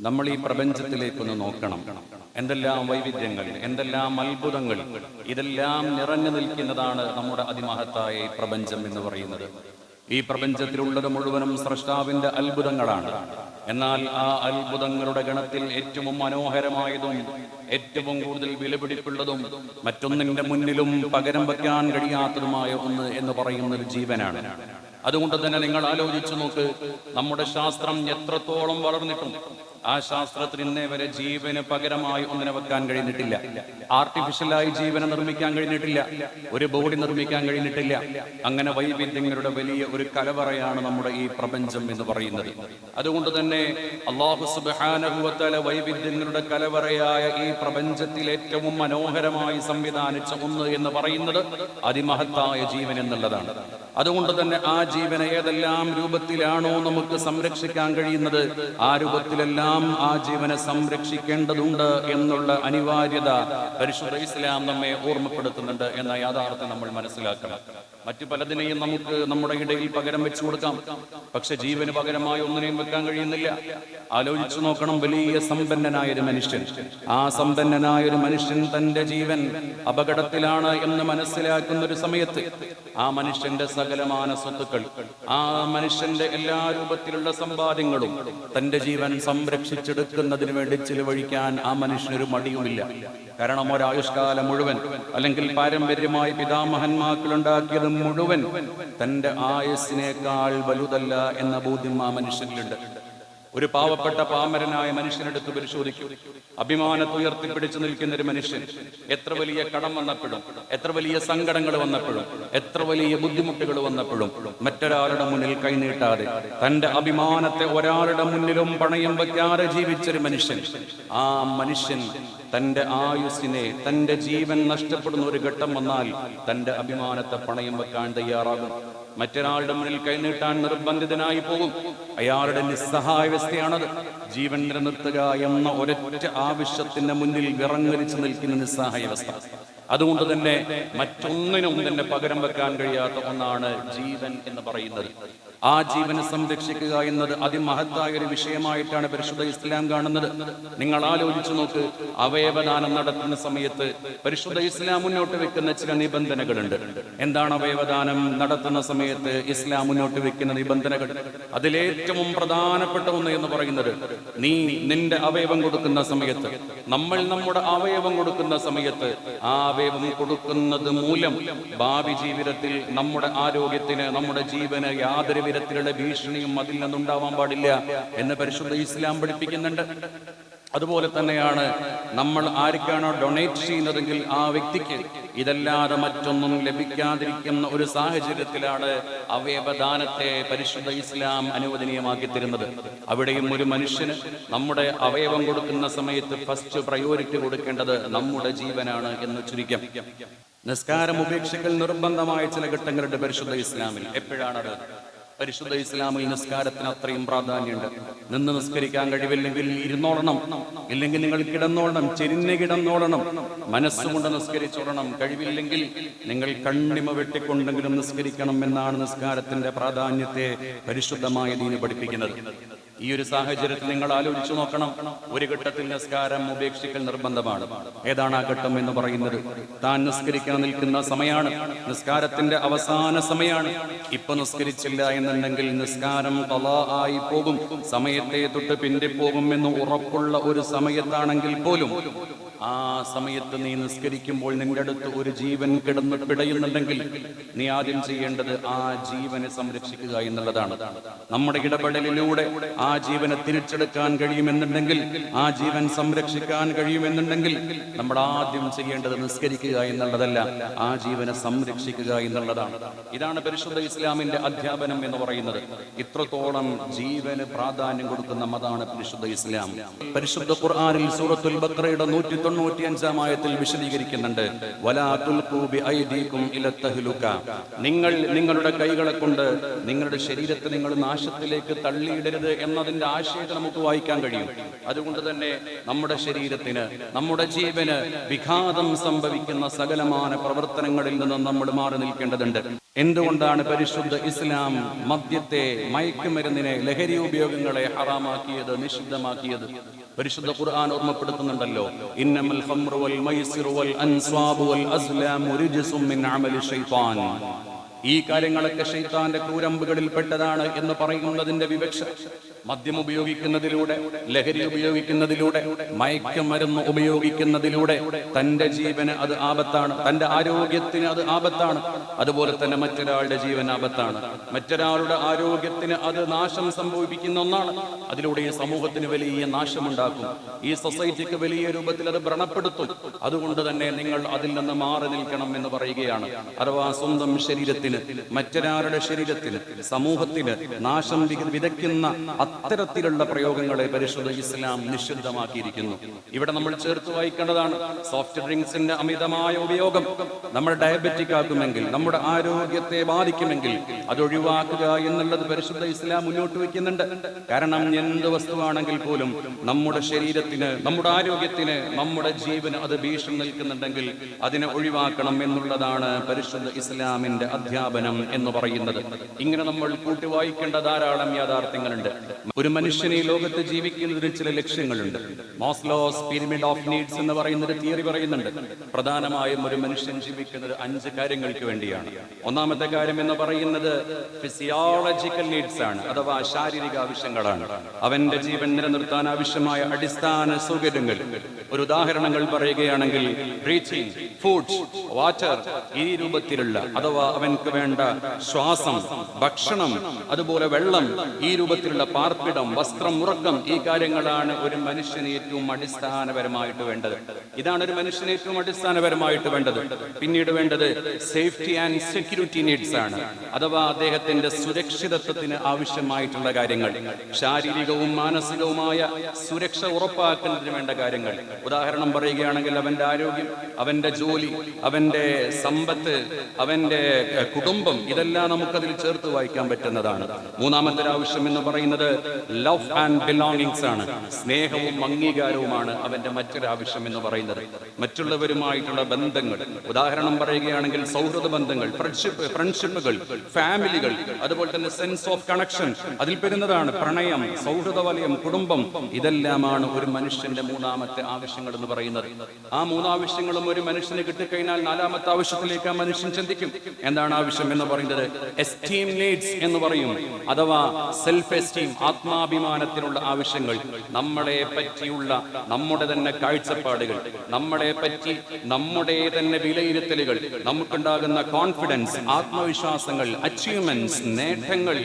നമ്മൾ ഈ പ്രപഞ്ചത്തിലേക്കൊന്ന് നോക്കണം. എന്തെല്ലാം വൈവിധ്യങ്ങൾ എന്തെല്ലാം അത്ഭുതങ്ങൾ ഇതെല്ലാം നിറഞ്ഞു നിൽക്കുന്നതാണ് നമ്മുടെ അതിമഹത്തായ ഈ പ്രപഞ്ചം എന്ന് പറയുന്നത്. ഈ പ്രപഞ്ചത്തിലുള്ളത് മുഴുവനും സ്രഷ്ടാവിന്റെ അത്ഭുതങ്ങളാണ്. എന്നാൽ ആ അത്ഭുതങ്ങളുടെ ഗണത്തിൽ ഏറ്റവും മനോഹരമായതും ഏറ്റവും കൂടുതൽ വിലപിടിപ്പുള്ളതും മറ്റൊന്നിന്റെ മുന്നിലും പകരം വയ്ക്കാൻ കഴിയാത്തതുമായ ഒന്ന് എന്ന് പറയുന്ന ഒരു ജീവനാണ്. അതുകൊണ്ട് തന്നെ നിങ്ങൾ ആലോചിച്ചു നോക്ക് നമ്മുടെ ശാസ്ത്രം എത്രത്തോളം വളർന്നിട്ടും ആ ശാസ്ത്രത്തിന് ഇന്നേ വരെ ജീവന് പകരമായി ഒന്നിനെ വെക്കാൻ കഴിഞ്ഞിട്ടില്ല. ആർട്ടിഫിഷ്യലായി ജീവനെ നിർമ്മിക്കാൻ കഴിഞ്ഞിട്ടില്ല. ഒരു ബോഡി നിർമ്മിക്കാൻ കഴിഞ്ഞിട്ടില്ല. അങ്ങനെ വൈവിധ്യങ്ങളുടെ വലിയ ഒരു കലവറയാണ് നമ്മുടെ ഈ പ്രപഞ്ചം എന്ന് പറയുന്നത്. അതുകൊണ്ട് തന്നെ അള്ളാഹു സുബാനുഭവത്തല വൈവിധ്യങ്ങളുടെ കലവറയായ ഈ പ്രപഞ്ചത്തിൽ ഏറ്റവും മനോഹരമായി സംവിധാനിച്ച ഒന്ന് എന്ന് പറയുന്നത് അതിമഹത്തായ ജീവൻ എന്നുള്ളതാണ്. അതുകൊണ്ട് തന്നെ ആ ജീവനെ ഏതെല്ലാം രൂപത്തിലാണോ നമുക്ക് സംരക്ഷിക്കാൻ കഴിയുന്നത് ആ രൂപത്തിലെല്ലാം ആ ജീവനെ സംരക്ഷിക്കേണ്ടതുണ്ട് എന്നുള്ള അനിവാര്യത പരിശുദ്ധ ഇസ്ലാം നമ്മെ ഓർമ്മപ്പെടുത്തുന്നുണ്ട് എന്ന യാഥാർത്ഥ്യം നമ്മൾ മനസ്സിലാക്കണം. മറ്റു പലതിനെയും നമുക്ക് നമ്മുടെ ഇടയിൽ പകരം വെച്ചു കൊടുക്കാം. പക്ഷെ ജീവന് പകരമായി ഒന്നിനെയും വെക്കാൻ കഴിയുന്നില്ല. ആലോചിച്ചു നോക്കണം വലിയ സമ്പന്നനായ ഒരു മനുഷ്യൻ. ആ സമ്പന്നനായ ഒരു മനുഷ്യൻ തന്റെ ജീവൻ അപകടത്തിലാണ് എന്ന് മനസ്സിലാക്കുന്ന ഒരു സമയത്ത് ആ മനുഷ്യന്റെ സകലമാന സ്വത്തുക്കൾ ആ മനുഷ്യന്റെ എല്ലാ രൂപത്തിലുള്ള സമ്പാദ്യങ്ങളും തന്റെ ജീവൻ സംരക്ഷിച്ചെടുക്കുന്നതിന് വേണ്ടി ചിലവഴിക്കാൻ ആ മനുഷ്യനൊരു മടിയുമില്ല. കാരണം ഒരായുഷ്കാലം മുഴുവൻ അല്ലെങ്കിൽ പാരമ്പര്യമായി പിതാമഹന്മാക്കൾ ഉണ്ടാക്കിയത് മുഴുവൻ തന്റെ ആയസിനേക്കാൾ വലുതല്ല എന്ന ബോധ്യം ആ മനുഷ്യനിലുണ്ട്. ഒരു പാവപ്പെട്ട പാമരനായ മനുഷ്യനെടുത്ത് പരിശോധിക്കും. അഭിമാനത്തെ ഉയർത്തിപ്പിടിച്ച് നിൽക്കുന്ന ഒരു മനുഷ്യൻ എത്ര വലിയ കടം വന്നപ്പോഴും എത്ര വലിയ സങ്കടങ്ങൾ വന്നപ്പോഴും എത്ര വലിയ ബുദ്ധിമുട്ടുകൾ വന്നപ്പോഴും മറ്റൊരാളുടെ മുന്നിൽ കൈനീട്ടാതെ തന്റെ അഭിമാനത്തെ ഒരാളുടെ മുന്നിലും പണയം വയ്ക്കാതെ ജീവിച്ചൊരു മനുഷ്യൻ. ആ മനുഷ്യൻ തന്റെ ആയുസ്സിനെ തന്റെ ജീവൻ നഷ്ടപ്പെടുന്ന ഒരു ഘട്ടം വന്നാൽ തന്റെ അഭിമാനത്തെ പണയം വെക്കാൻ തയ്യാറാകും. മറ്റൊരാളുടെ മുന്നിൽ കൈനീട്ടാൻ നിർബന്ധിതനായി പോകും. അയാളുടെ നിസ്സഹായവസ്ഥയാണത് ജീവൻ നിലനിർത്തുക എന്ന ഒരൊറ്റ ആവശ്യത്തിന്റെ മുന്നിൽ വിറങ്ങലിച്ചു നിൽക്കുന്ന നിസ്സഹായവസ്ഥ അതുകൊണ്ട് തന്നെ മറ്റൊന്നിനും തന്നെ പകരം വെക്കാൻ കഴിയാത്ത ഒന്നാണ് ജീവൻ എന്ന് പറയുന്നത്. ആ ജീവനെ സംരക്ഷിക്കുക എന്നത് അതിമഹത്തായ ഒരു വിഷയമായിട്ടാണ് പരിശുദ്ധ ഇസ്ലാം കാണുന്നത്. നിങ്ങൾ ആലോചിച്ചു നോക്ക് അവയവദാനം നടത്തുന്ന സമയത്ത് പരിശുദ്ധ ഇസ്ലാം മുന്നോട്ട് വെക്കുന്ന ചില നിബന്ധനകളുണ്ട്. എന്താണ് അവയവദാനം നടത്തുന്ന സമയത്ത് ഇസ്ലാം മുന്നോട്ട് വെക്കുന്ന നിബന്ധനകൾ? അതിലേറ്റവും പ്രധാനപ്പെട്ട ഒന്ന് എന്ന് പറയുന്നത് നീ നിന്റെ അവയവം കൊടുക്കുന്ന സമയത്ത് നമ്മൾ നമ്മുടെ അവയവം കൊടുക്കുന്ന സമയത്ത് ആ അവയവം കൊടുക്കുന്നത് മൂലം ഭാവി ജീവിതത്തിൽ നമ്മുടെ ആരോഗ്യത്തിന് നമ്മുടെ ജീവന് യാതൊരു വിധത്തിലുള്ള ഭീഷണിയും അതിൽ നിന്നുണ്ടാവാൻ പാടില്ല എന്ന് പരിശുദ്ധ ഇസ്ലാം പഠിപ്പിക്കുന്നുണ്ട്. അതുപോലെ തന്നെയാണ് നമ്മൾ ആർക്കാണോ ഡൊണേറ്റ് ചെയ്യുന്നതെങ്കിൽ ആ വ്യക്തിക്ക് ഇതല്ലാതെ മറ്റൊന്നും ലഭിക്കാതിരിക്കുന്ന ഒരു സാഹചര്യത്തിലാണ് അവയവദാനത്തെ പരിശുദ്ധ ഇസ്ലാം അനുവദനീയമാക്കി തരുന്നത് അവിടെയും ഒരു മനുഷ്യന് നമ്മുടെ അവയവം കൊടുക്കുന്ന സമയത്ത് ഫസ്റ്റ് പ്രയോറിറ്റി കൊടുക്കേണ്ടത് നമ്മുടെ ജീവനാണ് എന്ന് ചുരുക്കം. നിസ്കാരം ഉപേക്ഷിക്കൽ നിർബന്ധമായ ചില ഘട്ടങ്ങളുടെ പരിശുദ്ധ ഇസ്ലാമിൽ. എപ്പോഴാണത്? പരിശുദ്ധ ഇസ്ലാമിൽ നിസ്കാരത്തിന് അത്രയും പ്രാധാന്യമുണ്ട്. നിന്ന് നിസ്കരിക്കാൻ കഴിവില്ലെങ്കിൽ ഇരുന്നോളണം. ഇല്ലെങ്കിൽ നിങ്ങൾ കിടന്നോളണം ചെരിഞ്ഞ് കിടന്നോളണം. മനസ്സുകൊണ്ട് നിസ്കരിച്ചോളണം. കഴിവില്ലെങ്കിൽ നിങ്ങൾ കണ്ണിമ വെട്ടിക്കൊണ്ടെങ്കിലും നിസ്കരിക്കണം എന്നാണ് നിസ്കാരത്തിന്റെ പ്രാധാന്യത്തെ പരിശുദ്ധമായ ദീന് പഠിപ്പിക്കുന്നത്. ഈ ഒരു സാഹചര്യത്തിൽ നിങ്ങൾ ആലോചിച്ചു നോക്കണം. ഒരു ഘട്ടത്തിൽ നിസ്കാരം ഉപേക്ഷിക്കൽ നിർബന്ധമാണ്. ഏതാണ് ആ ഘട്ടം എന്ന് പറയുന്നത്? താൻ നിസ്കരിക്കാൻ നിൽക്കുന്ന സമയമാണ് നിസ്കാരത്തിന്റെ അവസാന സമയമാണ് ഇപ്പൊ നിസ്കരിച്ചില്ല എന്നുണ്ടെങ്കിൽ നിസ്കാരം കല ആയി പോകും. സമയത്തെ തൊട്ട് പിന്തിപ്പോകും എന്ന് ഉറപ്പുള്ള ഒരു സമയത്താണെങ്കിൽ പോലും ആ സമയത്ത് നീ നിസ്കരിക്കുമ്പോൾ നിന്റെ അടുത്ത് ഒരു ജീവൻ കിടന്ന് പിടയുന്നുണ്ടെങ്കിൽ നീ ആദ്യം ചെയ്യേണ്ടത് ആ ജീവനെ സംരക്ഷിക്കുക എന്നുള്ളതാണ്. നമ്മുടെ ഇടപെടലിലൂടെ ആ ജീവനെ തിരിച്ചെടുക്കാൻ കഴിയുമെന്നുണ്ടെങ്കിൽ ആ ജീവൻ സംരക്ഷിക്കാൻ കഴിയുമെന്നുണ്ടെങ്കിൽ നമ്മൾ ആദ്യം ചെയ്യേണ്ടത് നിസ്കരിക്കുക എന്നുള്ളതല്ല ആ ജീവനെ സംരക്ഷിക്കുക എന്നുള്ളതാണ്. ഇതാണ് പരിശുദ്ധ ഇസ്ലാമിന്റെ അധ്യാപനം എന്ന് പറയുന്നത്. ഇത്രത്തോളം ജീവന് പ്രാധാന്യം കൊടുക്കുന്ന മതാണ് പരിശുദ്ധ ഇസ്ലാം. പരിശുദ്ധ ഖുർആാനിൽ സൂറത്തുൽ ബക്രയുടെ നൂറ്റി തൊണ്ണൂറ്റി അഞ്ചാം ആയത്തിൽ വിശദീകരിക്കുന്നുണ്ട്. നിങ്ങൾ നിങ്ങളുടെ കൈകളെ കൊണ്ട് നിങ്ങളുടെ ശരീരത്തെ നിങ്ങൾ നാശത്തിലേക്ക് തള്ളിയിടരുത് എന്ന എന്നതിന്റെ ആശയത്തെ നമുക്ക് വായിക്കാൻ കഴിയും. അതുകൊണ്ട് തന്നെ നമ്മുടെ ശരീരത്തിന് നമ്മുടെ ജീവന് വിഘാതം സംഭവിക്കുന്ന സകലമാന പ്രവർത്തനങ്ങളിൽ നിന്ന് നമ്മൾ മാറി നിൽക്കേണ്ടതുണ്ട്. എന്തുകൊണ്ടാണ് പരിശുദ്ധ ഇസ്ലാം മദ്യത്തെ മയക്കുമരുന്നിനെ ലഹരി ഉപയോഗങ്ങളെ ഹറാമാക്കിയത് നിഷിദ്ധമാക്കിയത്? പരിശുദ്ധ ഖുർആൻ ഓർമ്മപ്പെടുത്തുന്നുണ്ടല്ലോ. ഇന്നമൽ ഖംറു വൽ മൈസിറു വൽ അൻസ്വാബു വൽ അസ്ലാമു റിജ്സും മിൻ അമലി ശൈത്താൻ. ഈ കാര്യങ്ങളൊക്കെ ഷെയ്ത്താന്റെ കൂരമ്പുകളിൽ പെട്ടതാണ് എന്ന് പറയുന്നതിന്റെ വിവക്ഷ. മദ്യം ഉപയോഗിക്കുന്നതിലൂടെ ലഹരി ഉപയോഗിക്കുന്നതിലൂടെ മയക്കുമരുന്ന് ഉപയോഗിക്കുന്നതിലൂടെ തന്റെ ജീവന് അത് ആപത്താണ് തന്റെ ആരോഗ്യത്തിന് അത് ആപത്താണ് അതുപോലെ തന്നെ മറ്റൊരാളുടെ ജീവൻ ആപത്താണ്. മറ്റൊരാളുടെ ആരോഗ്യത്തിന് അത് നാശം സംഭവിപ്പിക്കുന്ന ഒന്നാണ്. അതിലൂടെ ഈ സമൂഹത്തിന് വലിയ നാശമുണ്ടാക്കും. ഈ സൊസൈറ്റിക്ക് വലിയ രൂപത്തിൽ അത് വ്രണപ്പെടുത്തും. അതുകൊണ്ട് തന്നെ നിങ്ങൾ അതിൽ നിന്ന് മാറി നിൽക്കണം എന്ന് പറയുകയാണ്. അഥവാ സ്വന്തം ശരീരത്തിന് മറ്റൊരാളുടെ ശരീരത്തിന് സമൂഹത്തിന് നാശം വിതയ്ക്കുന്ന അത്തരത്തിലുള്ള പ്രയോഗങ്ങളെ പരിശുദ്ധ ഇസ്ലാം നിഷിദ്ധമാക്കിയിരിക്കുന്നു. ഇവിടെ നമ്മൾ ചേർത്ത് വായിക്കേണ്ടതാണ് സോഫ്റ്റ് ഡ്രിങ്ക്സിന്റെ അമിതമായ ഉപയോഗം. നമ്മൾ ഡയബറ്റിക് ആക്കുമെങ്കിൽ നമ്മുടെ ആരോഗ്യത്തെ ബാധിക്കുമെങ്കിൽ അത് ഒഴിവാക്കുക എന്നുള്ളത് പരിശുദ്ധ ഇസ്ലാം മുന്നോട്ട് വയ്ക്കുന്നുണ്ട്. കാരണം എന്ത് വസ്തുവാണെങ്കിൽ പോലും നമ്മുടെ ശരീരത്തിന് നമ്മുടെ ആരോഗ്യത്തിന് നമ്മുടെ ജീവന് അത് ഭീഷണി നിൽക്കുന്നുണ്ടെങ്കിൽ അതിനെ ഒഴിവാക്കണം എന്നുള്ളതാണ് പരിശുദ്ധ ഇസ്ലാമിന്റെ അധ്യാപനം എന്ന് പറയുന്നത്. ഇങ്ങനെ നമ്മൾ കൂട്ടി വായിക്കേണ്ട ധാരാളം യാഥാർത്ഥ്യങ്ങളുണ്ട്. ഒരു മനുഷ്യന് ഈ ലോകത്ത് ജീവിക്കുന്നതിന് ചില ലക്ഷ്യങ്ങളുണ്ട്. മോസ്ലോസ് പിരമിഡ് ഓഫ് നീഡ്സ് എന്ന് പറയുന്ന ഒരു തിയറി പറയുന്നുണ്ട്. പ്രധാനമായും ഒരു മനുഷ്യൻ ജീവിക്കുന്നത് അഞ്ച് കാര്യങ്ങൾക്ക് വേണ്ടിയാണ്. ഒന്നാമത്തെ കാര്യം എന്ന് പറയുന്നത് ഫിസിയോളജിക്കൽ നീഡ്സ് ആണ് അഥവാ ശാരീരിക ആവശ്യങ്ങളാണ്. അവന്റെ ജീവൻ നിലനിർത്താൻ ആവശ്യമായ അടിസ്ഥാന സൗകര്യങ്ങൾ. ഒരു ഉദാഹരണങ്ങൾ പറയുകയാണെങ്കിൽ ബ്രീച്ചിങ് ഫുഡ് വാട്ടർ ഈ രൂപത്തിലുള്ള അഥവാ അവൻക്ക് വേണ്ട ശ്വാസം ഭക്ഷണം അതുപോലെ വെള്ളം ഈ രൂപത്തിലുള്ള പാർപ്പിടം വസ്ത്രം ഉറക്കം ഈ കാര്യങ്ങളാണ് ഒരു മനുഷ്യന് ഏറ്റവും അടിസ്ഥാനപരമായിട്ട് വേണ്ടത്. ഇതാണ് ഒരു മനുഷ്യന് ഏറ്റവും അടിസ്ഥാനപരമായിട്ട് വേണ്ടത്. പിന്നീട് വേണ്ടത് സേഫ്റ്റി ആൻഡ് സെക്യൂരിറ്റി നീഡ്സ് ആണ്. അഥവാ അദ്ദേഹത്തിന്റെ സുരക്ഷിതത്വത്തിന് ആവശ്യമായിട്ടുള്ള കാര്യങ്ങൾ. ശാരീരികവും മാനസികവുമായ സുരക്ഷ ഉറപ്പാക്കുന്നതിന് വേണ്ട കാര്യങ്ങൾ. ഉദാഹരണം പറയുകയാണെങ്കിൽ അവന്റെ ആരോഗ്യം അവന്റെ ജോലി അവന്റെ സമ്പത്ത് അവന്റെ കുടുംബം ഇതെല്ലാം നമുക്കതിൽ ചേർത്ത് വായിക്കാൻ പറ്റുന്നതാണ്. മൂന്നാമത്തെ ആവശ്യം എന്ന് പറയുന്നത് ലവ് ആൻഡ് ബിലോങ്ങിങ്സ് ആണ്. സ്നേഹവും അംഗീകാരവുമാണ് അവന്റെ മറ്റൊരു ആവശ്യം എന്ന് പറയുന്നത്. മറ്റുള്ളവരുമായിട്ടുള്ള ബന്ധങ്ങൾ. ഉദാഹരണം പറയുകയാണെങ്കിൽ സൗഹൃദ ബന്ധങ്ങൾ ഫ്രണ്ട്ഷിപ്പ് ഫ്രണ്ട്ഷിപ്പുകൾ ഫാമിലികൾ അതുപോലെ തന്നെ സെൻസ് ഓഫ് കണക്ഷൻ അതിൽ പെരുന്നതാണ് പ്രണയം സൗഹൃദ വലയം കുടുംബം. ഇതെല്ലാമാണ് ഒരു മനുഷ്യന്റെ മൂന്നാമത്തെ ആവശ്യങ്ങൾ എന്ന് പറയുന്നത്. ആ മൂന്നാവശ്യങ്ങളും ഒരു മനുഷ്യന് കിട്ടിക്കഴിഞ്ഞാൽ നാലാമത്തെ ആവശ്യത്തിലേക്ക് ആ മനുഷ്യൻ ചിന്തിക്കും. എന്താണ് ആവശ്യം എന്ന് പറയുന്നത്? എസ്റ്റീം നീഡ്സ് എന്ന് പറയും. അഥവാ സെൽഫ് എസ്റ്റീം ആത്മാഭിമാനത്തിനുള്ള ആവശ്യങ്ങൾ നമ്മളെ പറ്റിയുള്ള നമ്മുടെ തന്നെ കാഴ്ചപ്പാടുകൾ നമ്മളെ പറ്റി നമ്മുടെ തന്നെ വിലയിരുത്തലുകൾ നമുക്കുണ്ടാകുന്ന കോൺഫിഡൻസ് ആത്മവിശ്വാസങ്ങൾ അച്ചീവ്മെന്റ്സ് നേട്ടങ്ങൾ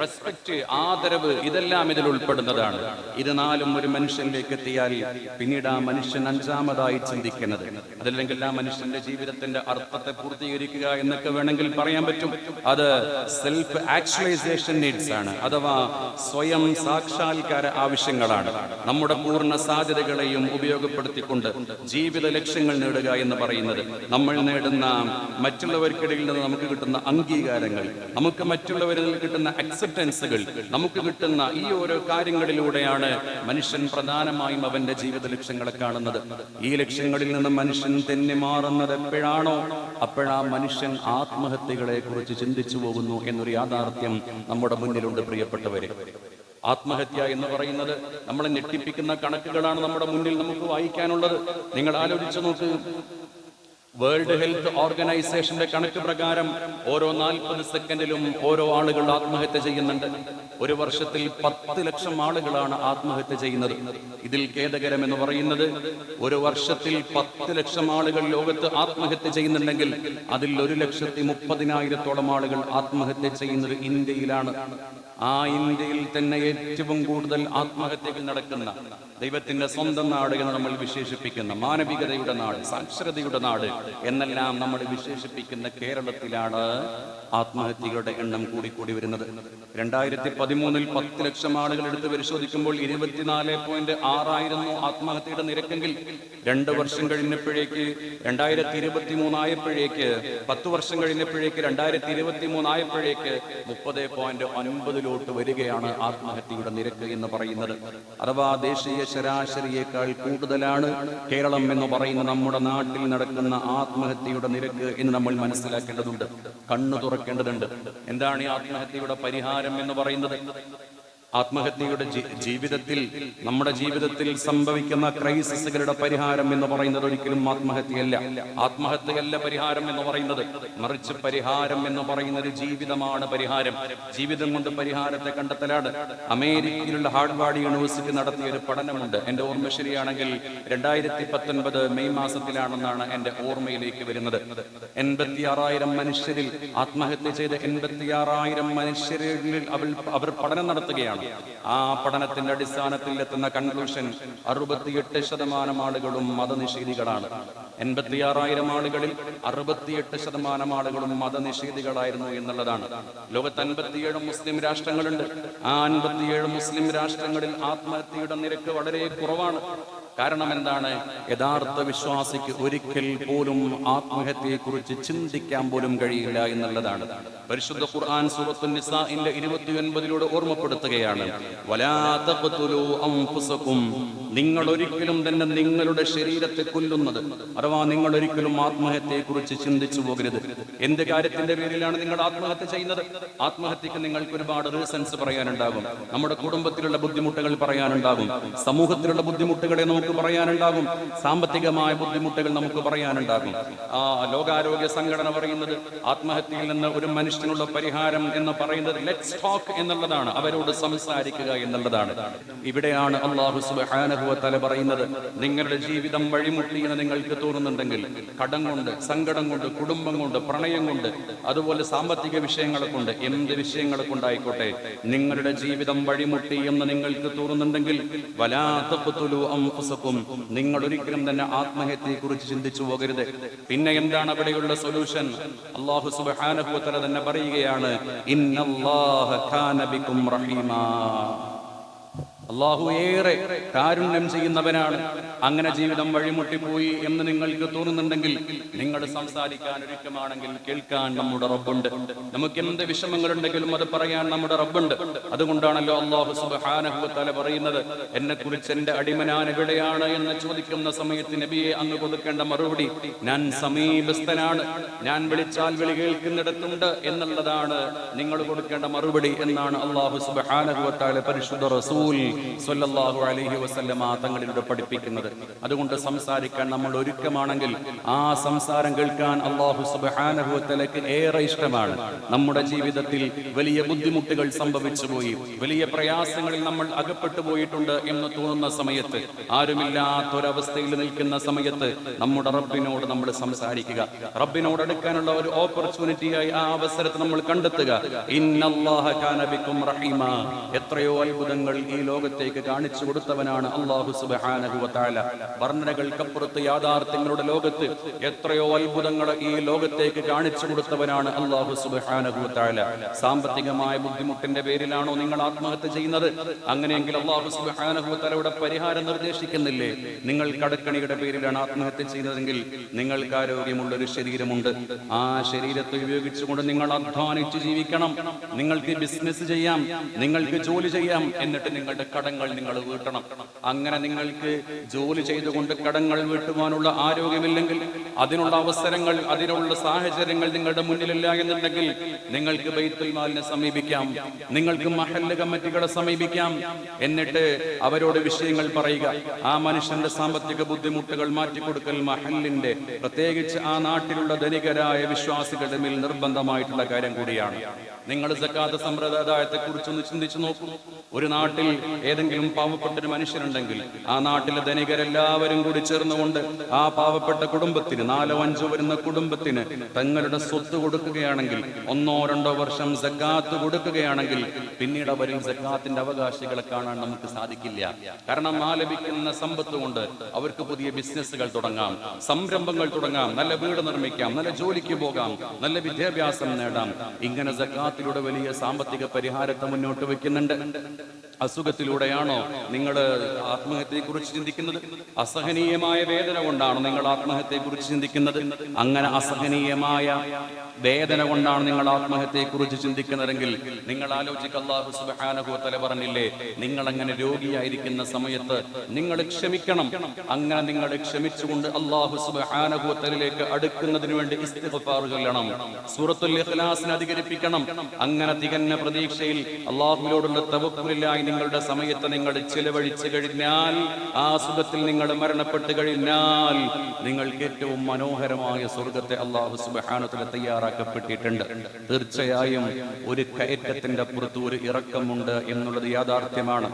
റെസ്പെക്ട് ആദരവ് ഇതെല്ലാം ഇതിൽ ഉൾപ്പെടുന്നതാണ്. ഇത് നാലും ഒരു മനുഷ്യനിലേക്ക് എത്തിയാൽ പിന്നീട് ആ മനുഷ്യൻ അഞ്ചാമതായി ചിന്തിക്കുന്നത്. അതല്ലെങ്കിൽ ആ മനുഷ്യന്റെ ജീവിതത്തിന്റെ അർത്ഥത്തെ പൂർത്തീകരിക്കുക എന്നൊക്കെ വേണമെങ്കിൽ പറയാൻ പറ്റും. അത് സെൽഫ് ആക്ച്വലൈസേഷൻ നീഡ്സ് ആണ്. അഥവാ സ്വയം സാക്ഷാത്കാര ആവശ്യങ്ങളാണ്. നമ്മുടെ പൂർണ സാധ്യതകളെയും ഉപയോഗപ്പെടുത്തിക്കൊണ്ട് ജീവിത ലക്ഷ്യങ്ങൾ നേടുക എന്ന് പറയുന്നത് നമ്മൾ നേടുന്ന മറ്റുള്ളവർക്കിടയിൽ നിന്ന് നമുക്ക് കിട്ടുന്ന അംഗീകാരങ്ങൾ നമുക്ക് മറ്റുള്ളവരിൽ കിട്ടുന്ന അക്സെപ്റ്റൻസുകൾ നമുക്ക് കിട്ടുന്ന ഈ ഓരോ കാര്യങ്ങളിലൂടെയാണ് മനുഷ്യൻ പ്രധാനമായും അവന്റെ ജീവിത ലക്ഷ്യങ്ങളെ കാണുന്നത്. ഈ ലക്ഷ്യങ്ങളിൽ നിന്ന് മനുഷ്യൻ തെന്നി മാറുന്നത് എപ്പോഴാണോ? അപ്പോഴാ മനുഷ്യൻ ആത്മഹത്യകളെ കുറിച്ച് ചിന്തിച്ചു പോകുന്നു എന്നൊരു യാഥാർത്ഥ്യം നമ്മുടെ മുന്നിലുണ്ട് പ്രിയപ്പെട്ടവരെ. ആത്മഹത്യ എന്ന് പറയുന്നത് നമ്മളെ ഞെട്ടിപ്പിക്കുന്ന കണക്കുകളാണ് നമ്മുടെ മുന്നിൽ നമുക്ക് വായിക്കാനുള്ളത്. നിങ്ങൾ ആലോചിച്ചു നോക്ക്. വേൾഡ് ഹെൽത്ത് ഓർഗനൈസേഷന്റെ കണക്ക് പ്രകാരം ഓരോ നാൽപ്പത് സെക്കൻഡിലും ഓരോ ആളുകൾ ആത്മഹത്യ ചെയ്യുന്നുണ്ട്. ഒരു വർഷത്തിൽ പത്ത് ലക്ഷം ആളുകളാണ് ആത്മഹത്യ ചെയ്യുന്നത്. ഇതിൽ ഖേദകരം എന്ന് പറയുന്നത് ഒരു വർഷത്തിൽ പത്ത് ലക്ഷം ആളുകൾ ലോകത്ത് ആത്മഹത്യ ചെയ്യുന്നുണ്ടെങ്കിൽ അതിൽ ഒരു ലക്ഷത്തി മുപ്പതിനായിരത്തോളം ആളുകൾ ആത്മഹത്യ ചെയ്യുന്നത് ഇന്ത്യയിലാണ്. ആ ഇന്ത്യയിൽ തന്നെ ഏറ്റവും കൂടുതൽ ആത്മഹത്യകൾ നടക്കുന്ന ദൈവത്തിന്റെ സ്വന്തം നാട് എന്ന് നമ്മൾ വിശേഷിപ്പിക്കുന്ന മാനവികതയുടെ നാട് സാക്ഷരതയുടെ നാട് എന്നെല്ലാം നമ്മൾ വിശേഷിപ്പിക്കുന്ന കേരളത്തിലാണ് ആത്മഹത്യകളുടെ എണ്ണം കൂടി കൂടി വരുന്നത്. രണ്ടായിരത്തി പതിമൂന്നിൽ പത്ത് ലക്ഷം ആളുകൾ എടുത്ത് പരിശോധിക്കുമ്പോൾ ഇരുപത്തിനാല് പോയിന്റ് ആറായിരുന്നു ആത്മഹത്യയുടെ നിരക്കെങ്കിൽ. രണ്ട് വർഷം കഴിഞ്ഞപ്പോഴേക്ക് രണ്ടായിരത്തി ഇരുപത്തി മൂന്നായപ്പോഴേക്ക് പത്ത് വർഷം കഴിഞ്ഞപ്പോഴേക്ക് രണ്ടായിരത്തി ഇരുപത്തി മൂന്നായപ്പോഴേക്ക് മുപ്പത് പോയിന്റ് ഒൻപതിൽ നാൽപ്പതിലോട്ട് വരികയാണ് ആത്മഹത്യയുടെ നിരക്ക് എന്ന് പറയുന്നത്. അഥവാ ദേശീയ ശരാശരിയേക്കാൾ കൂടുതലാണ് കേരളം എന്ന് പറയുന്ന നമ്മുടെ നാട്ടിൽ നടക്കുന്ന ആത്മഹത്യയുടെ നിരക്ക് എന്ന് നമ്മൾ മനസ്സിലാക്കേണ്ടതുണ്ട്. കണ്ണു തുറക്കേണ്ടതുണ്ട്. എന്താണ് ഈ ആത്മഹത്യയുടെ പരിഹാരം എന്ന് പറയുന്നത്? ആത്മഹത്യയുടെ ജീവിതത്തിൽ നമ്മുടെ ജീവിതത്തിൽ സംഭവിക്കുന്ന ക്രൈസിസുകളുടെ പരിഹാരം എന്ന് പറയുന്നത് ഒരിക്കലും ആത്മഹത്യയല്ല. ആത്മഹത്യയല്ല പരിഹാരം എന്ന് പറയുന്നത്. മറിച്ച് പരിഹാരം എന്ന് പറയുന്നത് ജീവിതമാണ് പരിഹാരം. ജീവിതം കൊണ്ട് പരിഹാരത്തെ കണ്ടെത്തലാണ്. അമേരിക്കയിലുള്ള ഹാർഡ്വാർഡ് യൂണിവേഴ്സിറ്റി നടത്തിയ ഒരു പഠനമുണ്ട്. എന്റെ ഓർമ്മ ശരിയാണെങ്കിൽ രണ്ടായിരത്തി പത്തൊൻപത് മെയ് മാസത്തിലാണെന്നാണ് എന്റെ ഓർമ്മയിലേക്ക് വരുന്നത്. എൺപത്തി ആറായിരം മനുഷ്യരിൽ ആത്മഹത്യ ചെയ്ത എൺപത്തി ആറായിരം മനുഷ്യരിൽ അവർ അവർ പഠനം നടത്തുകയാണ്. ആ പഠനത്തിന്റെ അടിസ്ഥാനത്തിൽ എത്തുന്ന കൺക്ലൂഷൻ അറുപത്തിയെട്ട് ശതമാനം ആളുകളും മതനിഷേധികളാണ്. എൺപത്തിയാറായിരം ആളുകളിൽ അറുപത്തിയെട്ട് ശതമാനം ആളുകളും മതനിഷേധികളായിരുന്നു എന്നുള്ളതാണ്. ലോകത്ത് അൻപത്തിയേഴ് മുസ്ലിം രാഷ്ട്രങ്ങളുണ്ട്. ആ അൻപത്തിയേഴ് മുസ്ലിം രാഷ്ട്രങ്ങളിൽ ആത്മഹത്യയുടെ നിരക്ക് വളരെ കുറവാണ്. കാരണം എന്താണ്? യഥാർത്ഥ വിശ്വാസിക്ക് ഒരിക്കൽ പോലും ആത്മഹത്യയെക്കുറിച്ച് ചിന്തിക്കാൻ പോലും കഴിയില്ല എന്നുള്ളതാണ്. പരിശുദ്ധ ഖുർആൻ സൂറത്തു നിസാഇന്റെ ഇരുപത്തിയൊൻപതിലൂടെ ഓർമ്മപ്പെടുത്തുകയാണ്. വലാ തഖ്തുലു നിങ്ങൾ ഒരിക്കലും തന്നെ നിങ്ങളുടെ ശരീരത്തെ കൊല്ലുന്നത്. അഥവാ നിങ്ങൾ ഒരിക്കലും ആത്മഹത്യയെ കുറിച്ച് ചിന്തിച്ചു പോകരുത്. എന്ത് കാര്യത്തിന്റെ പേരിലാണ് നിങ്ങൾ ആത്മഹത്യ ചെയ്യുന്നത്? ആത്മഹത്യക്ക് നിങ്ങൾക്ക് ഒരുപാട് റീസൺസ് പറയാനുണ്ടാകും. നമ്മുടെ കുടുംബത്തിലുള്ള ബുദ്ധിമുട്ടുകൾ പറയാനുണ്ടാകും. സമൂഹത്തിലുള്ള ബുദ്ധിമുട്ടുകളെ നമുക്ക് പറയാനുണ്ടാകും. സാമ്പത്തികമായ ബുദ്ധിമുട്ടുകൾ നമുക്ക് പറയാനുണ്ടാകും. ആ ലോകാരോഗ്യ സംഘടന പറയുന്നത് ആത്മഹത്യയിൽ നിന്ന് ഒരു മനുഷ്യനുള്ള പരിഹാരം എന്ന് പറയുന്നത് ലെറ്റ്സ് ടോക്ക് എന്നുള്ളതാണ്. അവരോട് സംസാരിക്കുക എന്നുള്ളതാണ്. ഇവിടെയാണ് അള്ളാഹു സുബ്ഹാനഹു തആല പറയുന്നത് നിങ്ങളുടെ ജീവിതം വഴിമുട്ടി എന്ന് നിങ്ങൾക്ക് തോന്നുന്നുണ്ടെങ്കിൽ കടം കൊണ്ട് സങ്കടം കൊണ്ട് കുടുംബം കൊണ്ട് പ്രണയം കൊണ്ട് അതുപോലെ സാമ്പത്തിക വിഷയങ്ങളെ കൊണ്ട് എന്ത് വിഷയങ്ങളെ കൊണ്ടായിക്കോട്ടെ നിങ്ങളുടെ ജീവിതം വഴിമുട്ടി എന്ന് നിങ്ങൾക്ക് തോന്നുന്നുണ്ടെങ്കിൽ വലാ തഖ്തുലൂ നിങ്ങൾ ഒരിക്കലും തന്നെ ആത്മഹത്യയെ കുറിച്ച് ചിന്തിച്ചു പോകരുത്. പിന്നെ എന്താണ് അവിടെയുള്ള സൊല്യൂഷൻ അള്ളാഹു തആല തന്നെ പറയുകയാണ് ഇന്നല്ലാഹ കാന ബിക്കും റഹീമാ. അള്ളാഹു ഏറെ കാരുണ്യം ചെയ്യുന്നവനാണ്. അങ്ങനെ ജീവിതം വഴിമുട്ടിപ്പോയി എന്ന് നിങ്ങൾക്ക് തോന്നുന്നുണ്ടെങ്കിൽ നിങ്ങൾ സംസാരിക്കാൻ ഒരുക്കമാണെങ്കിൽ കേൾക്കാൻ നമ്മുടെ റബ്ബുണ്ട്. നമുക്ക് എന്ത് വിഷമങ്ങളുണ്ടെങ്കിലും അത് പറയാൻ നമ്മുടെ റബ്ബുണ്ട്. അതുകൊണ്ടാണല്ലോ അള്ളാഹു തആല പറയുന്നത് എന്നെ കുറിച്ച് എന്റെ അടിമനാൻ എവിടെയാണ്? എന്ന് ചോദിക്കുന്ന സമയത്ത് നബിയെ അങ്ങ് കൊടുക്കേണ്ട മറുപടി ഞാൻ സമീപസ്ഥനാണ്. ഞാൻ വിളിച്ചാൽ വിളി കേൾക്കുന്നിടത്തുണ്ട് എന്നുള്ളതാണ് നിങ്ങൾ കൊടുക്കേണ്ട മറുപടി എന്നാണ് അള്ളാഹു തആല പരിശുദ്ധ റസൂൽ സ്വല്ലല്ലാഹു അലഹി വസല്ലമ തങ്ങളിലൂടെ പഠിപ്പിക്കുന്നത്. അതുകൊണ്ട് സംസാരിക്കാൻ നമ്മൾ ഒരുക്കമാണെങ്കിൽ ആ സംസാരം കേൾക്കാൻ അള്ളാഹു വ ഏറെ ഇഷ്ടമാണ്. നമ്മുടെ ജീവിതത്തിൽ വലിയ ബുദ്ധിമുട്ടുകൾ സംഭവിച്ചു പോയി. വലിയ പ്രയാസങ്ങളിൽ നമ്മൾ അകപ്പെട്ടു പോയിട്ടുണ്ട് എന്ന് തോന്നുന്ന സമയത്ത് ആരുമില്ലാത്തൊരവസ്ഥയിൽ നിൽക്കുന്ന സമയത്ത് നമ്മുടെ റബ്ബിനോട് നമ്മൾ സംസാരിക്കുക. റബ്ബിനോട് അടുക്കാനുള്ള ഒരു ഓപ്പർച്യൂണിറ്റിയായി ആ അവസരത്തെ നമ്മൾ കണ്ടെത്തുക. കാനബിക്കും എത്രയോ അത്ഭുതങ്ങൾ ഈ ലോകത്തേക്ക് കാണിച്ചു കൊടുത്തവനാണ് അള്ളാഹു തആല വർണനകൾക്കപ്പുറത്ത് യാഥാർത്ഥ്യങ്ങളുടെ ലോകത്ത് എത്രയോ അത്ഭുതങ്ങൾ ഈ ലോകത്തേക്ക് കാണിച്ചു കൊടുത്തവനാണ് അള്ളാഹു തആല സാമ്പത്തികമായ ബുദ്ധിമുട്ടിന്റെ പേരിലാണോ നിങ്ങൾ ആത്മഹത്യ ചെയ്യുന്നത്? അങ്ങനെയെങ്കിൽ അള്ളാഹു തആലയുടെ പരിഹാരം നിർദ്ദേശിക്കുന്നില്ലേ? നിങ്ങൾ കടക്കണിയുടെ പേരിലാണ് ആത്മഹത്യ ചെയ്യുന്നതെങ്കിൽ നിങ്ങൾക്ക് ആരോഗ്യമുള്ള ഒരു ശരീരമുണ്ട്. ആ ശരീരത്തെ ഉപയോഗിച്ചുകൊണ്ട് നിങ്ങൾ അധ്വാനിച്ച് ജീവിക്കണം. നിങ്ങൾക്ക് ബിസിനസ് ചെയ്യാം. നിങ്ങൾക്ക് ജോലി ചെയ്യാം. എന്നിട്ട് നിങ്ങളുടെ കടങ്ങൾ നിങ്ങൾ വീട്ടണം. അങ്ങനെ നിങ്ങൾക്ക് ജോലി ചെയ്തുകൊണ്ട് കടങ്ങൾ വീട്ടുവാനുള്ള ആരോഗ്യമില്ലെങ്കിൽ അതിനുള്ള അവസരങ്ങൾ അതിനുള്ള സാഹചര്യങ്ങൾ നിങ്ങളുടെ മുന്നിലില്ല എന്നുണ്ടെങ്കിൽ നിങ്ങൾക്ക് ബൈത്തുൽ മാലിനെ സമീപിക്കാം. നിങ്ങൾക്ക് മഹല്ല കമ്മിറ്റികളെ സമീപിക്കാം. എന്നിട്ട് അവരോട് വിഷയങ്ങൾ പറയുക. ആ മനുഷ്യന്റെ സാമ്പത്തിക ബുദ്ധിമുട്ടുകൾ മാറ്റിക്കൊടുക്കൽ മഹല്ലിന്റെ പ്രത്യേകിച്ച് ആ നാട്ടിലുള്ള ധനികരായ വിശ്വാസികളുടെ മേൽ നിർബന്ധമായിട്ടുള്ള കാര്യം കൂടിയാണ്. നിങ്ങൾ സക്കാത്ത സമ്പ്രദായത്തെ കുറിച്ചൊന്ന് ചിന്തിച്ചു നോക്കൂ. ഒരു നാട്ടിൽ ഏതെങ്കിലും പാവപ്പെട്ട ഒരു മനുഷ്യനുണ്ടെങ്കിൽ ആ നാട്ടിലെ ധനികരെല്ലാവരും കൂടി ചേർന്നുകൊണ്ട് ആ പാവപ്പെട്ട കുടുംബത്തിന് നാലോ അഞ്ചോ വരുന്ന കുടുംബത്തിന് തങ്ങളുടെ സ്വത്ത് കൊടുക്കുകയാണെങ്കിൽ ഒന്നോ രണ്ടോ വർഷം സക്കാത്ത് കൊടുക്കുകയാണെങ്കിൽ പിന്നീട് അവരിൽ സക്കാത്തിന്റെ അവകാശികളെ കാണാൻ നമുക്ക് സാധിക്കില്ല. കാരണം ആ ലഭിക്കുന്ന സമ്പത്ത് കൊണ്ട് അവർക്ക് പുതിയ ബിസിനസ്സുകൾ തുടങ്ങാം സംരംഭങ്ങൾ തുടങ്ങാം നല്ല വീട് നിർമ്മിക്കാം നല്ല ജോലിക്ക് പോകാം നല്ല വിദ്യാഭ്യാസം നേടാം. ഇങ്ങനെ സക്കാത്തിലൂടെ വലിയ സാമ്പത്തിക പരിഹാരത്തെ മുന്നോട്ട് വെക്കുന്നുണ്ട് അസുഖത്തിലൂടെയാണോ നിങ്ങൾ ആത്മഹത്യയെ കുറിച്ച് ചിന്തിക്കുന്നത്? അസഹനീയമായ വേദന കൊണ്ടാണോ നിങ്ങൾ ആത്മഹത്യയെ കുറിച്ച് ചിന്തിക്കുന്നത്? അങ്ങനെ അസഹനീയമായ വേദന കൊണ്ടാണ് നിങ്ങൾ ആത്മഹത്യയെ കുറിച്ച് ചിന്തിക്കുന്നതെങ്കിൽ നിങ്ങൾ ആലോചിക്കുക പറഞ്ഞില്ലേ നിങ്ങൾ അങ്ങനെ രോഗിയായിരിക്കുന്ന സമയത്ത് നിങ്ങൾ ക്ഷമിക്കണം. അങ്ങനെ നിങ്ങൾ ക്ഷമിച്ചുകൊണ്ട് അള്ളാഹു സുബ്ഹാനഹു തലയിലേക്ക് അടുക്കുന്നതിന് വേണ്ടി ചൊല്ലണം. സൂറത്തുൽ ഇഖ്ലാസിനെ അധികരിപ്പിക്കണം. അങ്ങനെ തികഞ്ഞ പ്രതീക്ഷയിൽ അള്ളാഹുവിനോടുള്ള തവക്കുലില്ലായി നിങ്ങളുടെ സമയത്ത് നിങ്ങൾ ചിലവഴിച്ചു കഴിഞ്ഞാൽ ആ സുഖത്തിൽ നിങ്ങൾ മരണപ്പെട്ട് കഴിഞ്ഞാൽ നിങ്ങൾക്ക് ഏറ്റവും മനോഹരമായ സ്വർഗത്തെ അള്ളാഹു സുബാനത്തിൽ തയ്യാറാക്കപ്പെട്ടിട്ടുണ്ട്. തീർച്ചയായും ഒരു കയറ്റത്തിന്റെ പുറത്ത് ഒരു ഇറക്കമുണ്ട് എന്നുള്ളത് യാഥാർത്ഥ്യമാണ്.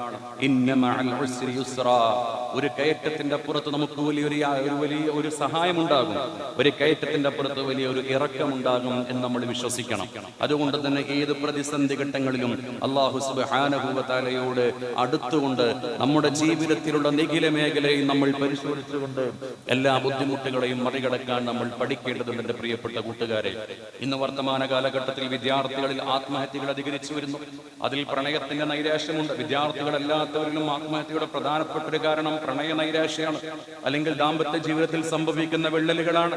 ഒരു കയറ്റത്തിന്റെ പുറത്ത് നമുക്ക് വലിയൊരു വലിയ ഒരു സഹായമുണ്ടാകും. ഒരു കയറ്റത്തിന്റെ പുറത്ത് വലിയൊരു ഇറക്കമുണ്ടാകും എന്ന് നമ്മൾ വിശ്വസിക്കണം. അതുകൊണ്ട് തന്നെ ഏത് പ്രതിസന്ധി ഘട്ടങ്ങളിലും അള്ളാഹു സുബാനഭൂവത്താലയോട് അടുത്തുകൊണ്ട് നമ്മുടെ ജീവിതത്തിലുള്ള നിഖില മേഖലയും നമ്മൾ പരിശോധിച്ചുകൊണ്ട് എല്ലാ ബുദ്ധിമുട്ടുകളെയും മറികടക്കാൻ നമ്മൾ പഠിക്കേണ്ടതുണ്ട് എന്റെ പ്രിയപ്പെട്ട കൂട്ടുകാരെ. ഇന്ന് വർത്തമാന കാലഘട്ടത്തിൽ വിദ്യാർത്ഥികളിൽ ആത്മഹത്യകൾ അധികരിച്ചു വരുന്നു. അതിൽ പ്രണയത്തിന്റെ നൈരാശ്യമുണ്ട്. വിദ്യാർത്ഥികളല്ലാത്തവരിലും ആത്മഹത്യയുടെ പ്രധാനപ്പെട്ട ഒരു കാരണം പ്രണയ നൈരാശ്യമാണ്. അല്ലെങ്കിൽ ദാമ്പത്യ ജീവിതത്തിൽ സംഭവിക്കുന്ന വിള്ളലുകളാണ്.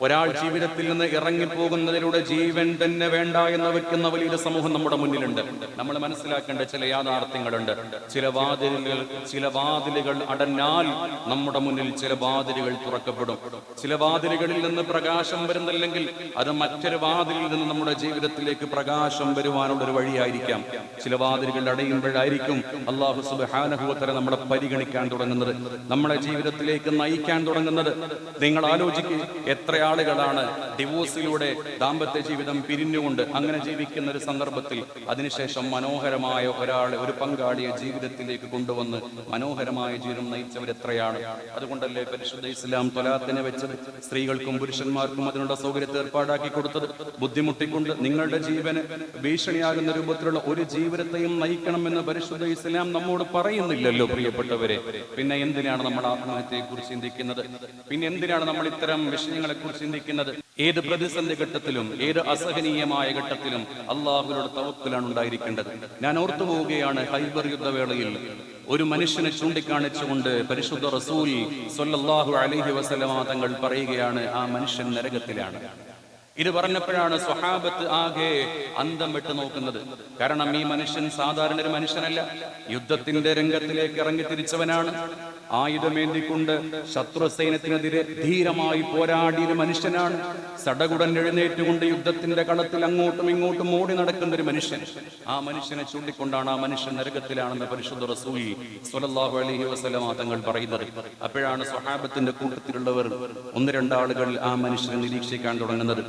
ഒരാൾ ജീവിതത്തിൽ നിന്ന് ഇറങ്ങിപ്പോകുന്നതിലൂടെ ജീവൻ തന്നെ വേണ്ട എന്ന് വെക്കുന്ന വലിയൊരു സമൂഹം നമ്മുടെ മുന്നിലുണ്ട്. നമ്മൾ മനസ്സിലാക്കേണ്ട ചില യാഥാർത്ഥ്യങ്ങളുണ്ട്. ചില വാതിലുകൾ ചില വാതിലുകൾ അടഞ്ഞാൽ നമ്മുടെ മുന്നിൽ ചില വാതിലുകൾ തുറക്കപ്പെടും. ചില വാതിലുകളിൽ നിന്ന് പ്രകാശം വരുന്നില്ലെങ്കിൽ അത് മറ്റൊരു വാതിലിൽ നിന്ന് നമ്മുടെ ജീവിതത്തിലേക്ക് പ്രകാശം വരുവാനുള്ള ഒരു വഴിയായിരിക്കാം. ചില വാതിലുകൾ അടയുമ്പോഴായിരിക്കും അള്ളാഹു സുബാനഹുത്തര നമ്മളെ പരിഗണിക്കാൻ തുടങ്ങുന്നത്. നമ്മുടെ ജീവിതത്തിലേക്ക് നയിക്കാൻ തുടങ്ങുന്നത്. നിങ്ങൾ ആലോചിക്കുക എത്ര ആളുകളാണ് ഡിവോഴ്സിലൂടെ ദാമ്പത്യ ജീവിതം പിരിഞ്ഞുകൊണ്ട് അങ്ങനെ ജീവിക്കുന്ന ഒരു സന്ദർഭത്തിൽ അതിനുശേഷം മനോഹരമായ ഒരാളെ ഒരു പങ്കാളിയെ ജീവിതത്തിലേക്ക് കൊണ്ടുവന്ന് മനോഹരമായ ജീവിതം നയിച്ചവർ എത്രയാണ് അതുകൊണ്ടല്ലേ പരിശുദ്ധ ഇസ്ലാം തൊലാത്തിനെ വെച്ചത്? സ്ത്രീകൾക്കും പുരുഷന്മാർക്കും അതിനുള്ള സൗകര്യത്തെ ഏർപ്പാടാക്കി കൊടുത്തത്? ബുദ്ധിമുട്ടിക്കൊണ്ട് നിങ്ങളുടെ ജീവന് ഭീഷണിയാകുന്ന രൂപത്തിലുള്ള ഒരു ജീവിതത്തെയും നയിക്കണമെന്ന് പരിശുദ്ധ ഇസ്ലാം നമ്മോട് പറയുന്നില്ലല്ലോ പ്രിയപ്പെട്ടവരെ. പിന്നെ എന്തിനാണ് നമ്മൾ ആത്മഹത്യയെ കുറിച്ച് ചിന്തിക്കുന്നത്? പിന്നെ എന്തിനാണ് നമ്മൾ ഇത്തരം വിഷയങ്ങളെ ചിന്തിക്കുന്നത്. ഏത് പ്രതിസന്ധി ഘട്ടത്തിലും ഏത് അസഹനീയമായ ഘട്ടത്തിലും അള്ളാഹുവിനോട് തവക്കലാണ് ഉണ്ടായിരിക്കേണ്ടത്. ഞാൻ ഓർത്തു പോവുകയാണ് ഹൈബർ യുദ്ധവേളയിൽ ഒരു മനുഷ്യനെ ചൂണ്ടിക്കാണിച്ചുകൊണ്ട് പരിശുദ്ധ റസൂൽ സൊല്ലാഹു അലഹി വസല്ലമ തങ്ങൾ പറയുകയാണ് ആ മനുഷ്യൻ നരകത്തിലാണ്. ഇത് പറഞ്ഞപ്പോഴാണ് സ്വഹാബത്ത് ആകെ അന്തം വിട്ട് നോക്കുന്നത്. കാരണം ഈ മനുഷ്യൻ സാധാരണ ഒരു മനുഷ്യനല്ല. യുദ്ധത്തിന്റെ രംഗത്തിലേക്ക് ഇറങ്ങി തിരിച്ചവനാണ്. ആയുധമേന്തിക്കൊണ്ട് ശത്രു സൈന്യത്തിനെതിരെ ധീരമായി പോരാടിയ ഒരു മനുഷ്യനാണ്. സടകുടൻ എഴുന്നേറ്റുകൊണ്ട് യുദ്ധത്തിന്റെ കളത്തിൽ അങ്ങോട്ടും ഇങ്ങോട്ടും ഓടി നടക്കുന്ന ഒരു മനുഷ്യൻ. ആ മനുഷ്യനെ ചൂണ്ടിക്കൊണ്ടാണ് ആ മനുഷ്യൻ നരകത്തിലാണെന്ന് പരിശുദ്ധ റസൂയി സുലല്ലാഹു അലഹി വസല്ലമ തങ്ങൾ പറയുന്നത്. അപ്പോഴാണ് സ്വഹാബത്തിന്റെ കൂട്ടത്തിലുള്ളവർ ഒന്ന് രണ്ടാളുകൾ ആ മനുഷ്യനെ നിരീക്ഷിക്കാൻ തുടങ്ങുന്നത്.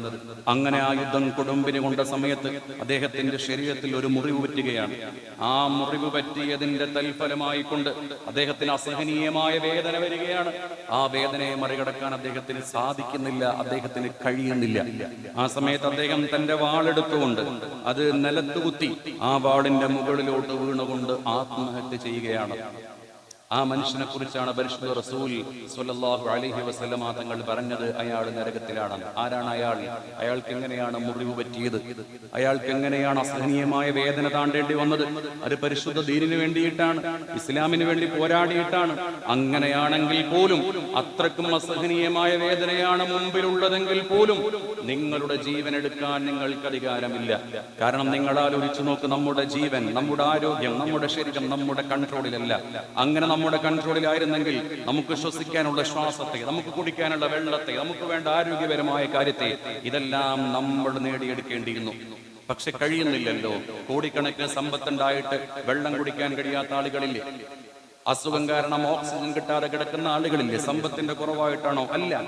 അങ്ങനെ ആ യുദ്ധം കൊടുമ്പിന് കൊണ്ട സമയത്ത് അദ്ദേഹത്തിന്റെ ശരീരത്തിൽ ഒരു മുറിവ് പറ്റുകയാണ്. ആ മുറിവ് പറ്റിയതിന്റെ തൽഫലമായി കൊണ്ട് അദ്ദേഹത്തിന് അസഹനീയമായ വേദന വരികയാണ്. ആ വേദനയെ മറികടക്കാൻ അദ്ദേഹത്തിന് സാധിക്കുന്നില്ല അദ്ദേഹത്തിന് കഴിയുന്നില്ല. ആ സമയത്ത് അദ്ദേഹം തന്റെ വാളെടുത്തുകൊണ്ട് അത് നിലത്തുകുത്തി ആ വാളിന്റെ മുകളിലോട്ട് വീണുകൊണ്ട് ആത്മഹത്യ ചെയ്യുകയാണ്. ആ മനുഷ്യനെ കുറിച്ചാണ് പരിശുദ്ധ റസൂൽ സുല്ലാഹു അലൈഹി വസല്ലമ തങ്ങൾ പറഞ്ഞത്. അയാൾ നരകത്തിലാണ്. ആരാണ് അയാൾ? അയാൾക്ക് എങ്ങനെയാണ് മുറിവ് പറ്റിയത്? അയാൾക്ക് എങ്ങനെയാണ് അസഹനീയമായ വേദന താണ്ടേണ്ടി വന്നത്? അത് പരിശുദ്ധ ദീനിന് വേണ്ടിയിട്ടാണ് ഇസ്ലാമിന് വേണ്ടി പോരാടിയിട്ടാണ്. അങ്ങനെയാണെങ്കിൽ പോലും അത്രക്കും അസഹനീയമായ വേദനയാണ് മുമ്പിലുള്ളതെങ്കിൽ പോലും നിങ്ങളുടെ ജീവൻ എടുക്കാൻ നിങ്ങൾക്ക് അധികാരമില്ല. കാരണം നിങ്ങൾ ആലോചിച്ചു നോക്ക് നമ്മുടെ ജീവൻ നമ്മുടെ ആരോഗ്യം നമ്മുടെ ശരീരം നമ്മുടെ കൺട്രോളിലല്ല. അങ്ങനെ നമ്മുടെ കൺട്രോളിലായിരുന്നെങ്കിൽ നമുക്ക് ശ്വസിക്കാനുള്ള ശ്വാസത്തെ നമുക്ക് കുടിക്കാനുള്ള വെള്ളത്തെ നമുക്ക് വേണ്ട ആരോഗ്യപരമായ കാര്യത്തെ ഇതെല്ലാം നമ്മൾ നേടിയെടുക്കേണ്ടിയിരുന്നു. പക്ഷെ കഴിയുന്നില്ലല്ലോ. കോടിക്കണക്കിന് സമ്പത്തുണ്ടായിട്ട് വെള്ളം കുടിക്കാൻ കഴിയാത്ത ആളുകളില്ലേ? അസുഖം കാരണം ഓക്സിജൻ കിട്ടാതെ കിടക്കുന്ന ആളുകളില്ലേ? സമ്പത്തിന്റെ കുറവായിട്ടാണോ? അല്ല.